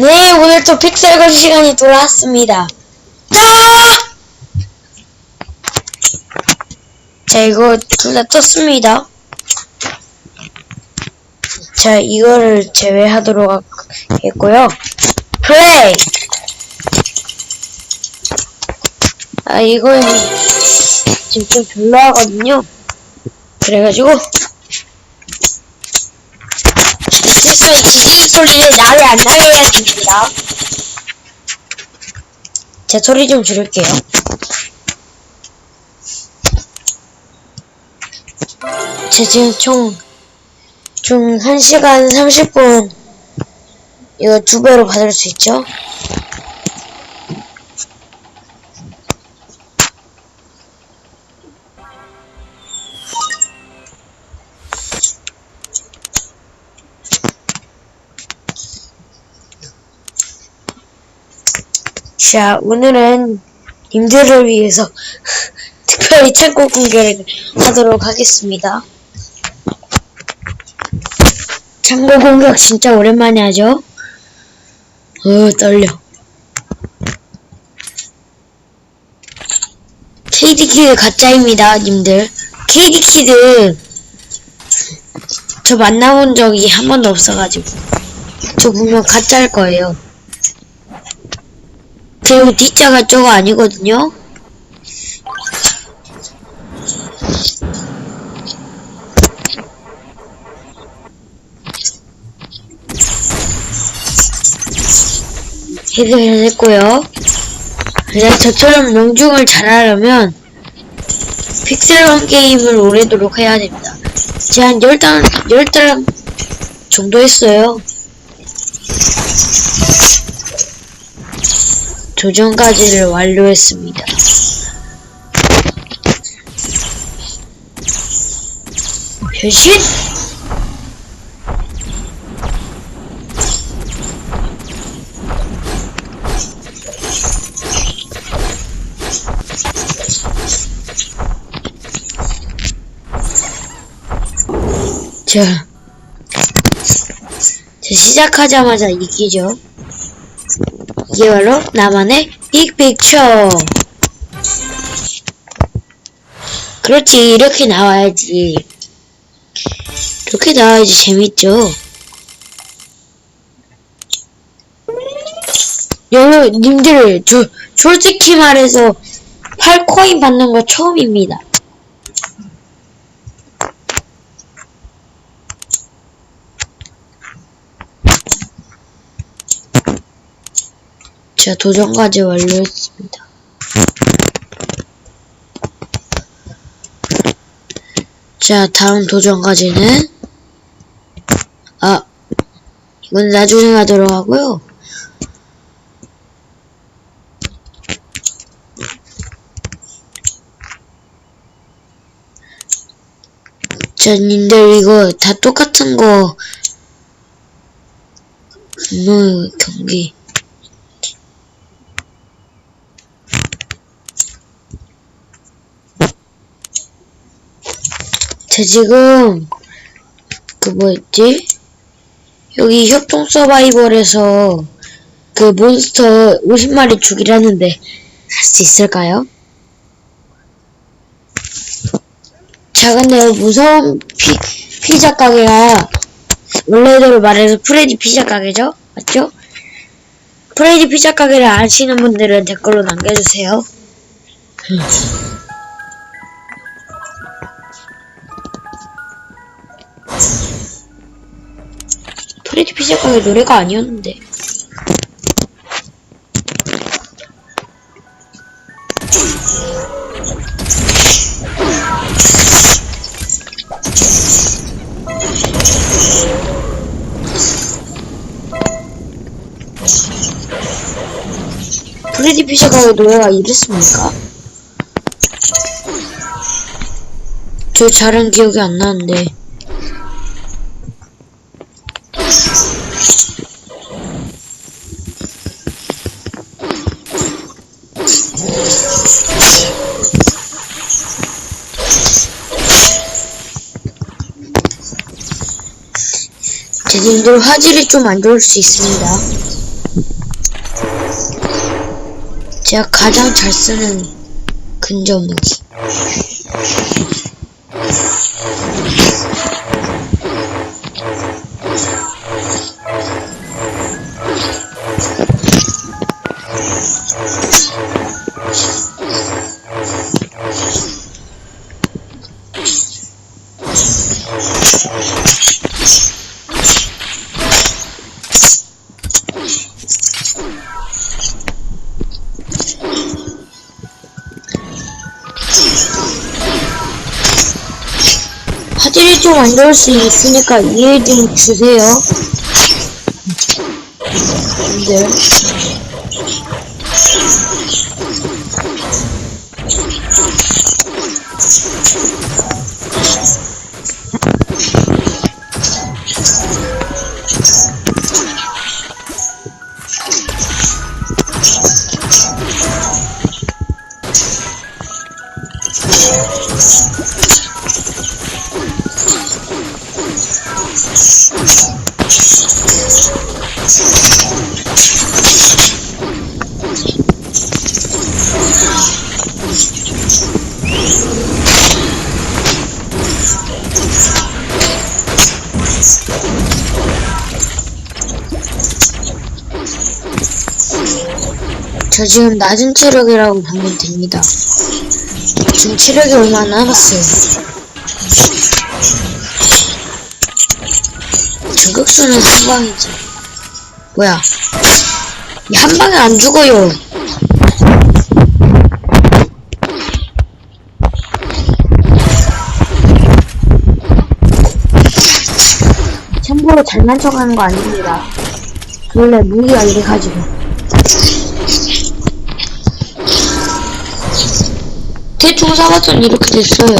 네, 오늘 또 픽셀 건 시간이 돌아왔습니다. 자! 자, 이거 둘 다 떴습니다. 자, 이거를 제외하도록 하겠고요. 플레이! 아, 이거는 지금 좀 별로 하거든요. 그래가지고, 지지직 소리를 나게 안 나게 해야 됩니다. 제 소리 좀 줄일게요. 제 지금 총, 총 1시간 30분, 이거 두 배로 받을 수 있죠? 자, 오늘은 님들을 위해서 특별히 창고 공개를 하도록 하겠습니다. 창고 공격 진짜 오랜만에 하죠? 어, 떨려. KD키드 가짜입니다, 님들. KD키드 저 만나본 적이 한 번도 없어가지고. 저 분명 가짜일 거예요. 그리고 D자가 저거 아니거든요? 해결을 했고요. 그냥 저처럼 명중을 잘하려면 픽셀원 게임을 오래도록 해야 됩니다. 제한 10단, 10단 정도 했어요. 조정까지를 완료했습니다. 변신! 자, 자 시작하자마자 이기죠. 이게 바로 나만의 빅픽처. 그렇지, 이렇게 나와야지. 이렇게 나와야지 재밌죠. 여러분, 님들, 저, 솔직히 말해서 8코인 받는 거 처음입니다. 자, 도전까지 완료했습니다. 자, 다음 도전까지는 아, 이건 나중에 하도록 하고요. 자, 님들 이거 다 똑같은 거 뭐, 경기 자, 지금, 그 뭐였지? 여기 협동 서바이벌에서 그 몬스터 50마리 죽이라는데 할 수 있을까요? 자, 근데 무서운 피, 피자 가게가 원래대로 말해서 프레디 피자 가게죠? 맞죠? 프레디 피자 가게를 아시는 분들은 댓글로 남겨주세요. 프레디 가게 노래가 아니었는데. 프레디 피자 가게 노래가 이랬습니까? 저 잘은 기억이 안 나는데. 제님들 화질이 좀 안 좋을 수 있습니다. 제가 가장 잘 쓰는 근접 무기. 화질이 좀 안 좋을 수 있으니까 이해 좀 주세요. 네. 저 지금 낮은 체력이라고 보면 됩니다. 지금 체력이 얼마 안 남았어요. 저격수는 한 방이지. 뭐야? 이한 방에 안 죽어요. 참고로 잘난 척하는 거 아닙니다. 원래 무기가 이래 가지고. 대충 사봤더니 이렇게 됐어요.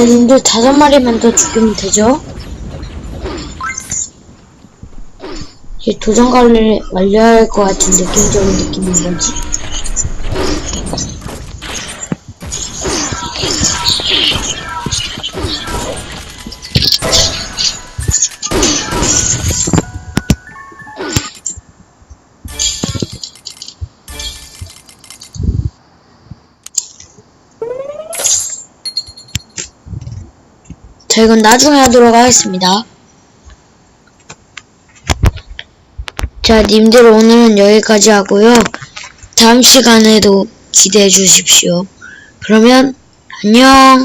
자, 님들 다섯 마리만 더 죽이면 되죠? 이제 도전 관리를 완료할 것 같은 느낌적인 느낌인 거지? 자, 이건 나중에 하도록 하겠습니다. 자, 님들 오늘은 여기까지 하고요. 다음 시간에도 기대해 주십시오. 그러면, 안녕!